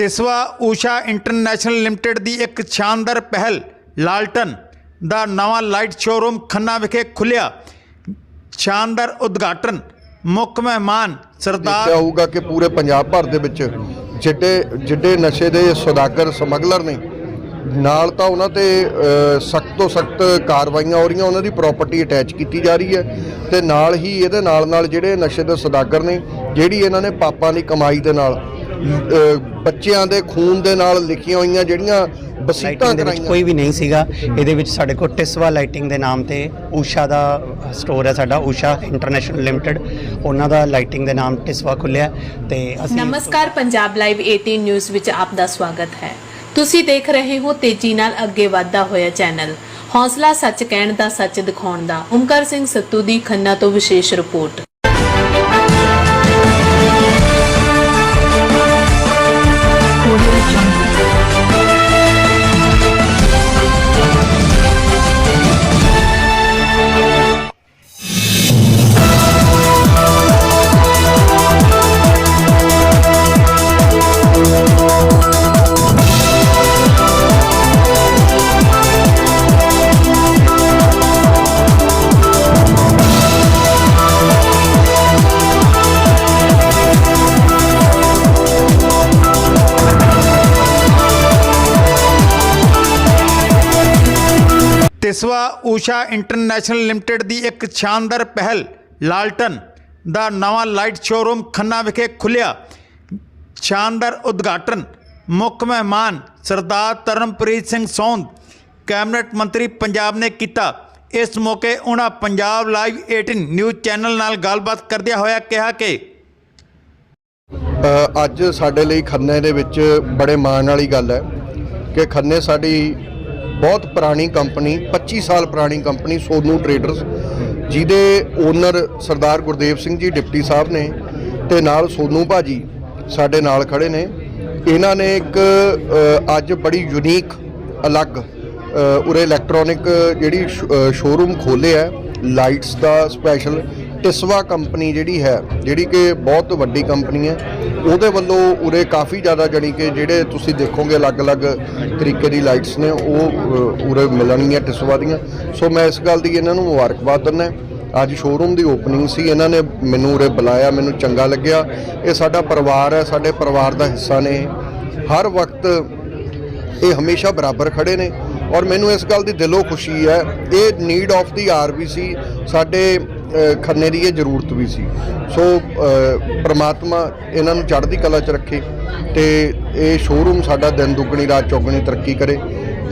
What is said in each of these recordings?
ਤਿਸਵਾ, Usha international limited ਦੀ ਇੱਕ ਸ਼ਾਨਦਾਰ ਪਹਿਲ, ਲਾਲਟਨ ਦਾ ਨਵਾਂ ਲਾਈਟ ਸ਼ੋਰੂਮ ਖੰਨਾ ਵਿਖੇ ਖੁੱਲਿਆ ਸ਼ਾਨਦਾਰ ਉਦਘਾਟਨ, ਮੁੱਖ ਮਹਿਮਾਨ ਸਰਦਾਰ ਦੇਖਿਆ ਹੋਊਗਾ ਕਿ ਪੂਰੇ ਪੰਜਾਬ ਭਰ ਦੇ ਵਿੱਚ ਜਿੱਡੇ ਜਿਹੜੇ ਨਸ਼ੇ ਦੇ ਸੌਦਾਗਰ ਸਮਗਲਰ ਨੇ, ਨਾਲ ਤਾਂ ਉਹਨਾਂ ਤੇ ਸਖਤ ਤੋਂ ਸਖਤ ਕਾਰਵਾਈਆਂ ਹੋ ਰਹੀਆਂ, ਉਹਨਾਂ ਦੀ ਪ੍ਰਾਪਰਟੀ ਅਟੈਚ ਕੀਤੀ ਜਾ ਰਹੀ ਹੈ ਤੇ ਨਾਲ ਹੀ ਇਹਦੇ ਨਾਲ ਨਾਲ ਜਿਹੜੇ ਨਸ਼ੇ ਦੇ ਸੌਦਾਗਰ ਨੇ, ਜਿਹੜੀ ਇਹਨਾਂ ਨੇ ਪਾਪਾਂ ਦੀ ਕਮਾਈ ਦੇ ਨਾਲ ਬੱਚਿਆਂ ਦੇ ਖੂਨ ਦੇ ਨਾਲ ਲਿਖੀਆਂ ਹੋਈਆਂ ਜਿਹੜੀਆਂ ਬਸੀਤਾਂ ਦੇ ਵਿੱਚ ਕਰਾਈਆਂ। ਕੋਈ ਵੀ ਨਹੀਂ ਸੀਗਾ। ਇਹਦੇ ਵਿੱਚ ਸਾਡੇ ਕੋਲ ਟਿਸਵਾ ਲਾਈਟਿੰਗ ਦੇ ਨਾਮ ਤੇ ਊਸ਼ਾ ਦਾ ਸਟੋਰ ਹੈ ਸਾਡਾ ਊਸ਼ਾ ਇੰਟਰਨੈਸ਼ਨਲ ਲਿਮਟਿਡ ਉਹਨਾਂ ਦਾ ਲਾਈਟਿੰਗ ਦੇ ਨਾਮ ਟਿਸਵਾ ਖੁੱਲਿਆ ਤੇ ਅਸੀਂ ਨਮਸਕਾਰ ਪੰਜਾਬ ਲਾਈਵ 18 ਨਿਊਜ਼ ਵਿੱਚ ਆਪ ਦਾ ਸਵਾਗਤ ਹੈ। ਤੁਸੀਂ ਦੇਖ ਰਹੇ ਹੋ ਤੇਜ਼ੀ ਨਾਲ ਅੱਗੇ ਵਧਦਾ ਹੋਇਆ ਚੈਨਲ। ਹੌਸਲਾ ਸੱਚ ਕਹਿਣ ਦਾ ਸੱਚ ਦਿਖਾਉਣ ਦਾ। ਓਮਕਾਰ ਸਿੰਘ ਸੱਤੂ ਦੀ ਖੰਨਾ ਤੋਂ ਵਿਸ਼ੇਸ਼ report. Tisva Usha international limited ਦੀ ਇੱਕ ਸ਼ਾਨਦਾਰ ਪਹਿਲ ਲਾਲਟਨ ਦਾ ਨਵਾਂ ਲਾਈਟ ਸ਼ੋਰੂਮ ਖੰਨਾ ਵਿਖੇ ਖੁੱਲਿਆ ਸ਼ਾਨਦਾਰ ਉਦਘਾਟਨ ਮੁੱਖ ਮਹਿਮਾਨ ਸਰਦਾਰ ਤਰਨਪ੍ਰੀਤ ਸਿੰਘ ਸੌਂਦ, ਕੈਬਨਿਟ ਮੰਤਰੀ ਪੰਜਾਬ ਨੇ ਕੀਤਾ। ਇਸ ਮੌਕੇ ਉਹਨਾਂ ਪੰਜਾਬ ਲਾਈਵ 18 ਨਿਊਜ਼ ਚੈਨਲ ਨਾਲ ਗੱਲਬਾਤ ਕਰਦਿਆਂ ਹੋਇਆ ਕਿਹਾ ਕਿ ਅੱਜ ਸਾਡੇ ਲਈ ਖੰਨੇ ਦੇ ਵਿੱਚ ਬੜੇ ਮਾਣ ਵਾਲੀ ਗੱਲ ਹੈ ਕਿ ਖੰਨੇ ਸਾਡੀ ਬਹੁਤ ਪੁਰਾਣੀ ਕੰਪਨੀ 25 ਸਾਲ ਪੁਰਾਣੀ ਕੰਪਨੀ ਸੋਨੂ ਟਰੇਡਰਸ ਜਿਹਦੇ ਓਨਰ ਸਰਦਾਰ ਗੁਰਦੇਵ ਸਿੰਘ ਜੀ, ਡਿਪਟੀ ਸਾਹਿਬ ਨੇ ਤੇ ਨਾਲ ਸੋਨੂ ਭਾਜੀ ਸਾਡੇ ਨਾਲ ਖੜੇ ਨੇ। ਇਹਨਾਂ ਨੇ ਇੱਕ ਅੱਜ ਬੜੀ ਯੂਨੀਕ ਅਲੱਗ ਉਰੇ ਇਲੈਕਟ੍ਰੋਨਿਕ ਜਿਹੜੀ ਸ਼ੋਰੂਮ ਖੋਲ੍ਹਿਆ ਹੈ ਲਾਈਟਸ ਦਾ ਸਪੈਸ਼ਲ ਟਿਸਵਾ ਕੰਪਨੀ ਜਿਹੜੀ ਹੈ, ਜਿਹੜੀ ਕਿ ਬਹੁਤ ਵੱਡੀ ਕੰਪਨੀ ਹੈ, ਉਹਦੇ ਵੱਲੋਂ ਉਰੇ ਕਾਫੀ ਜ਼ਿਆਦਾ ਜਾਣੀ ਕਿ ਜਿਹੜੇ ਤੁਸੀਂ ਦੇਖੋਗੇ ਅਲੱਗ-ਅਲੱਗ ਤਰੀਕੇ ਦੀ ਲਾਈਟਸ ਨੇ, ਉਹ ਉਰੇ ਮਿਲਣਗੀਆਂ ਟਿਸਵਾ ਦੀਆਂ। ਸੋ ਮੈਂ ਇਸ ਗੱਲ ਦੀ ਇਹਨਾਂ ਨੂੰ ਮੁਬਾਰਕਬਾਦ ਦਿੰਦਾ ਅੱਜ ਸ਼ੋਰੂਮ ਦੀ ਓਪਨਿੰਗ ਸੀ, ਇਹਨਾਂ ਨੇ ਮੈਨੂੰ ਉਰੇ ਬੁਲਾਇਆ, ਮੈਨੂੰ ਚੰਗਾ ਲੱਗਿਆ। ਇਹ ਸਾਡਾ ਪਰਿਵਾਰ ਹੈ, ਸਾਡੇ ਪਰਿਵਾਰ ਦਾ ਹਿੱਸਾ ਨੇ। ਹਰ ਵਕਤ ਇਹ ਹਮੇਸ਼ਾ ਬਰਾਬਰ ਖੜੇ ਨੇ। ਔਰ ਮੈਨੂੰ ਇਸ ਗੱਲ ਦੀ ਦਿਲੋਂ ਖੁਸ਼ੀ ਹੈ ਇਹ ਨੀਡ ਆਫ ਦੀ ਆਰਬੀਸੀ ਸਾਡੇ ਖੰਨੇ ਦੀ ਇਹ ਜ਼ਰੂਰਤ ਵੀ ਸੀ। ਸੋ ਅ, ਪ੍ਰਮਾਤਮਾ ਇਹਨਾਂ ਨੂੰ ਚੜ੍ਹਦੀ ਕਲਾ 'ਚ ਰੱਖੇ ਤੇ ਇਹ ਸ਼ੋਰੂਮ ਸਾਡਾ ਦਿਨ ਦੁੱਗਣੀ ਰਾਤ ਚੌਗਣੀ ਤਰੱਕੀ ਕਰੇ।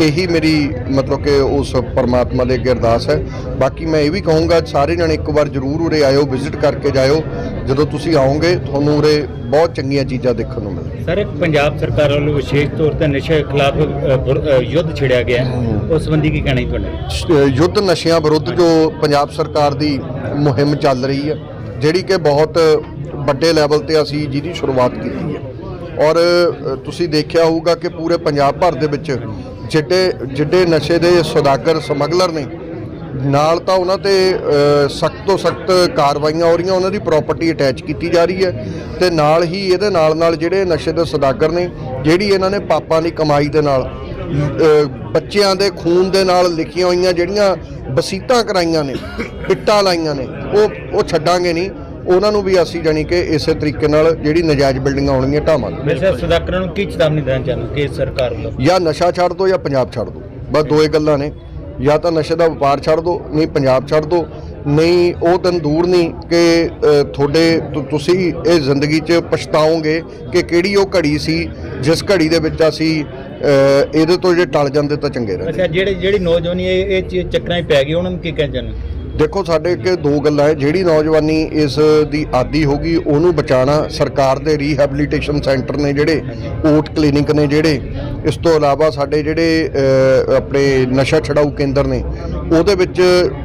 ਇਹੀ ਮੇਰੀ ਮਤਲਬ ਕਿ ਉਸ ਪਰਮਾਤਮਾ ਦੇ ਅੱਗੇ ਅਰਦਾਸ ਹੈ। ਬਾਕੀ ਮੈਂ ਇਹ ਵੀ ਕਹੂੰਗਾ ਸਾਰੇ ਜਣੇ ਇੱਕ ਵਾਰ ਜ਼ਰੂਰ ਉਰੇ ਆਇਓ ਵਿਜ਼ਿਟ ਕਰਕੇ ਜਾਇਓ। ਜਦੋਂ ਤੁਸੀਂ ਆਓਗੇ ਤੁਹਾਨੂੰ ਉਰੇ ਬਹੁਤ ਚੰਗੀਆਂ ਚੀਜ਼ਾਂ ਦੇਖਣ ਨੂੰ ਮਿਲਣਗੀਆਂ। ਸਰ ਇੱਕ ਪੰਜਾਬ ਸਰਕਾਰ ਵੱਲੋਂ ਵਿਸ਼ੇਸ਼ ਤੌਰ ਤੇ ਨਸ਼ੇ ਖਿਲਾਫ ਯੁੱਧ ਛਿੜਿਆ ਗਿਆ। ਉਸ ਸੰਬੰਧੀ ਕੀ ਕਹਿਣਾ ਹੈ ਤੁਹਾਡਾ? ਯੁੱਧ ਨਸ਼ਿਆਂ ਵਿਰੁੱਧ ਜੋ ਪੰਜਾਬ ਸਰਕਾਰ ਦੀ ਮੁਹਿੰਮ ਚੱਲ ਰਹੀ ਹੈ ਜਿਹੜੀ ਕਿ ਬਹੁਤ ਵੱਡੇ ਲੈਵਲ ਤੇ ਅਸੀਂ ਜਿਹਦੀ ਸ਼ੁਰੂਆਤ ਕੀਤੀ ਹੈ। ਔਰ ਤੁਸੀਂ ਦੇਖਿਆ ਹੋਊਗਾ ਕਿ ਪੂਰੇ ਪੰਜਾਬ ਭਰ ਦੇ ਵਿੱਚ ਜਿੱਡੇ ਜਿੱਡੇ ਨਸ਼ੇ ਦੇ ਸੌਦਾਗਰ ਸਮਗਲਰ ਨੇ ਨਾਲ ਤਾਂ ਉਹਨਾਂ ਤੇ ਸਖਤ ਤੋਂ ਸਖਤ ਕਾਰਵਾਈਆਂ ਹੋ ਰਹੀਆਂ ਉਹਨਾਂ ਦੀ ਪ੍ਰਾਪਰਟੀ ਅਟੈਚ ਕੀਤੀ ਜਾ ਰਹੀ ਹੈ ਤੇ ਨਾਲ ਹੀ ਇਹਦੇ ਨਾਲ ਨਾਲ ਜਿਹੜੇ ਨਸ਼ੇ ਦੇ ਸੌਦਾਗਰ ਨੇ ਜਿਹੜੀ ਇਹਨਾਂ ਨੇ ਪਾਪਾਂ ਦੀ ਕਮਾਈ ਦੇ ਨਾਲ ਬੱਚਿਆਂ ਦੇ ਖੂਨ ਦੇ ਨਾਲ ਲਿਖੀਆਂ ਹੋਈਆਂ ਜਿਹੜੀਆਂ ਬਸੀਤਾਂ ਕਰਾਈਆਂ ਨੇ ਇੱਟਾਂ ਲਾਈਆਂ ਨੇ ਉਹ ਉਹ ਛੱਡਾਂਗੇ ਨਹੀਂ ਉਹਨਾਂ ਨੂੰ ਵੀ ਅਸੀਂ ਜਾਣੀ ਕਿ ਇਸੇ ਤਰੀਕੇ ਨਾਲ ਜਿਹੜੀ ਨਜਾਇਜ਼ ਬਿਲਡਿੰਗਾਂ ਹੋਣਗੀਆਂ ਢਾਵਾਂਗੇ। ਮੇਰੇ ਸਦਾਕਰਾਂ ਨੂੰ ਕੀ ਚੇਤਾਵਨੀ ਦੇਣਾ ਚਾਹੁੰਦੇ ਕਿ ਸਰਕਾਰ ਵੱਲੋਂ? ਜਾਂ ਨਸ਼ਾ ਛੱਡ ਦੋ ਜਾਂ ਪੰਜਾਬ ਛੱਡ ਦੋ ਬਸ ਦੋ ਹੀ ਗੱਲਾਂ ਨੇ। ਜਾਂ ਤਾਂ ਨਸ਼ੇ ਦਾ ਵਪਾਰ ਛੱਡ ਦੋ ਨਹੀਂ ਪੰਜਾਬ ਛੱਡ ਦੋ ਨਹੀਂ ਉਹ ਦਿਨ ਦੂਰ ਨਹੀਂ ਕਿ ਤੁਹਾਡੇ ਤੁਸੀਂ ਇਹ ਜ਼ਿੰਦਗੀ 'ਚ ਪਛਤਾਓਗੇ ਕਿ ਕਿਹੜੀ ਉਹ ਘੜੀ ਸੀ ਜਿਸ ਘੜੀ ਦੇ ਵਿੱਚ ਅਸੀਂ ਇਹਦੇ ਤੋਂ ਜੇ ਟਲ ਜਾਂਦੇ ਤਾਂ ਚੰਗੇ ਰਹਿੰਦੇ। ਅੱਛਾ ਜਿਹੜੇ ਜਿਹੜੀ ਨੌਜਵਾਨੀ ਇਹ ਇਹ ਚੱਕਰਾਂ 'ਚ ਪੈ ਗਈ ਉਹਨਾਂ ਨੂੰ ਕੀ ਕਹਿਣਾ ਚਾਹੁੰਦੇ ਦੇਖੋ ਸਾਡੇ ਅੱਗੇ ਦੋ ਗੱਲਾਂ ਹੈ ਜਿਹੜੀ ਨੌਜਵਾਨੀ ਇਸ ਦੀ ਆਦੀ ਹੋ ਗਈ ਉਹਨੂੰ ਬਚਾਉਣਾ ਸਰਕਾਰ ਦੇ ਰੀਹੈਬਿਲਿਟੇਸ਼ਨ ਸੈਂਟਰ ਨੇ ਜਿਹੜੇ ਓਟ ਕਲੀਨਿਕ ਨੇ ਜਿਹੜੇ ਇਸ ਤੋਂ ਇਲਾਵਾ ਸਾਡੇ ਜਿਹੜੇ ਆਪਣੇ ਨਸ਼ਾ ਛਡਾਊ ਕੇਂਦਰ ਨੇ, ਉਹਦੇ ਵਿੱਚ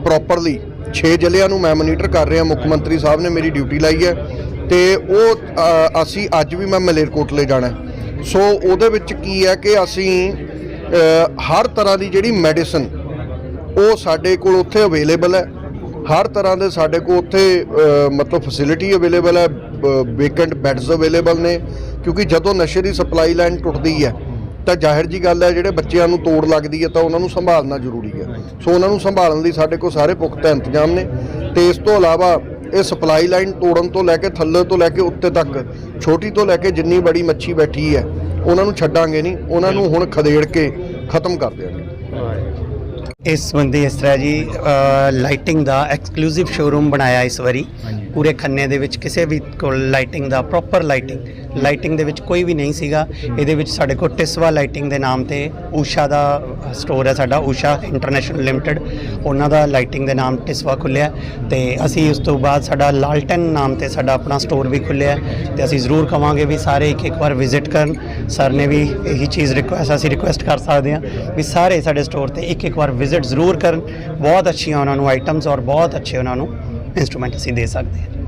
ਪ੍ਰੋਪਰਲੀ 6 ਜ਼ਿਲ੍ਹਿਆਂ ਨੂੰ ਮੈਂ ਮੋਨੀਟਰ ਕਰ ਰਿਹਾ, ਮੁੱਖ ਮੰਤਰੀ ਸਾਹਿਬ ਨੇ ਮੇਰੀ ਡਿਊਟੀ ਲਾਈ ਹੈ, ਤੇ ਉਹ ਅਸੀਂ ਅੱਜ ਵੀ ਮੈਂ ਮਲੇਰਕੋਟਲੇ ਜਾਣਾ ਸੋ ਉਹਦੇ ਵਿੱਚ ਕੀ ਹੈ ਕਿ ਅਸੀਂ ਹਰ ਤਰ੍ਹਾਂ ਦੀ ਜਿਹੜੀ ਮੈਡੀਸਨ ਉਹ ਸਾਡੇ ਕੋਲ ਉੱਥੇ ਅਵੇਲੇਬਲ ਹੈ। ਹਰ ਤਰ੍ਹਾਂ ਦੇ ਸਾਡੇ ਕੋਲ ਉੱਥੇ ਮਤਲਬ ਫੈਸਿਲਿਟੀ ਅਵੇਲੇਬਲ ਹੈ ਵੇਕੈਂਟ ਬੈੱਡਸ ਅਵੇਲੇਬਲ ਨੇ, ਕਿਉਂਕਿ ਜਦੋਂ ਨਸ਼ੇ ਦੀ ਸਪਲਾਈ ਲਾਈਨ ਟੁੱਟਦੀ ਹੈ ਤਾਂ ਜ਼ਾਹਿਰ ਜੀ ਗੱਲ ਹੈ ਜਿਹੜੇ ਬੱਚਿਆਂ ਨੂੰ ਤੋੜ ਲੱਗਦੀ ਹੈ ਤਾਂ ਉਹਨਾਂ ਨੂੰ ਸੰਭਾਲਣਾ ਜ਼ਰੂਰੀ ਹੈ। ਸੋ ਉਹਨਾਂ ਨੂੰ ਸੰਭਾਲਣ ਲਈ ਸਾਡੇ ਕੋਲ ਸਾਰੇ ਪੁਖਤਾ ਇੰਤਜ਼ਾਮ ਨੇ ਤੇ ਇਸ ਤੋਂ ਇਲਾਵਾ ਇਹ ਸਪਲਾਈ ਲਾਈਨ ਤੋੜਨ ਤੋਂ ਲੈ ਕੇ ਥੱਲੇ ਤੋਂ ਲੈ ਕੇ ਉੱਤੇ ਤੱਕ ਛੋਟੀ ਤੋਂ ਲੈ ਕੇ ਜਿੰਨੀ ਬੜੀ ਮੱਛੀ ਬੈਠੀ ਹੈ ਉਹਨਾਂ ਨੂੰ ਛੱਡਾਂਗੇ ਨਹੀਂ ਉਹਨਾਂ ਨੂੰ ਹੁਣ ਖਦੇੜ ਕੇ ਖਤਮ ਕਰ ਦਿਆਂਗੇ। ਇਸ ਸੰਬੰਧੀ ਇਸ ਤਰ੍ਹਾਂ ਜੀ ਲਾਈਟਿੰਗ ਦਾ ਐਕਸਕਲੂਸਿਵ ਸ਼ੋਰੂਮ ਬਣਾਇਆ ਇਸ ਵਾਰੀ। ਪੂਰੇ ਖੰਨੇ ਦੇ ਵਿੱਚ ਕਿਸੇ ਵੀ ਕੋਲ ਲਾਈਟਿੰਗ ਦਾ ਪ੍ਰੋਪਰ ਲਾਈਟਿੰਗ ਲਾਈਟਿੰਗ ਦੇ ਵਿੱਚ ਕੋਈ ਵੀ ਨਹੀਂ ਸੀਗਾ। ਇਹਦੇ ਵਿੱਚ ਸਾਡੇ ਕੋਲ ਟਿਸਵਾ ਲਾਈਟਿੰਗ ਦੇ ਨਾਮ ਤੇ ਊਸ਼ਾ ਦਾ ਸਟੋਰ ਹੈ ਸਾਡਾ, ਊਸ਼ਾ ਇੰਟਰਨੈਸ਼ਨਲ ਲਿਮਟਿਡ। ਉਹਨਾਂ ਦਾ ਲਾਈਟਿੰਗ ਦੇ ਨਾਮ ਟਿਸਵਾ ਖੁੱਲਿਆ ਤੇ ਅਸੀਂ ਉਸ ਤੋਂ ਬਾਅਦ ਸਾਡਾ ਲਾਲਟਨ ਨਾਮ ਤੇ ਸਾਡਾ ਆਪਣਾ ਸਟੋਰ ਵੀ ਖੁੱਲਿਆ ਤੇ ਅਸੀਂ ਜ਼ਰੂਰ ਕਵਾਂਗੇ ਵੀ ਸਾਰੇ ਇੱਕ ਇੱਕ ਵਾਰ ਵਿਜ਼ਿਟ ਕਰਨ। ਸਰ ਨੇ ਵੀ ਇਹੀ ਚੀਜ਼ ਰਿਕੁਐਸਟ ਅਸੀਂ ਰਿਕੁਐਸਟ ਕਰ ਸਕਦੇ ਹਾਂ ਵੀ ਸਾਰੇ ਸਾਡੇ ਸਟੋਰ ਤੇ ਇੱਕ ਇੱਕ ਵਾਰ ਵਿਜ਼ਿਟ ਜ਼ਰੂਰ ਕਰਨ। ਬਹੁਤ ਅੱਛੀਆਂ ਉਹਨਾਂ ਨੂੰ ਆਈਟਮਸ ਔਰ ਬਹੁਤ ਅੱਛੇ ਉਹਨਾਂ ਨੂੰ ਇਨਸਟਰੂਮੈਂਟ ਅਸੀਂ ਦੇ ਸਕਦੇ ਹਾਂ।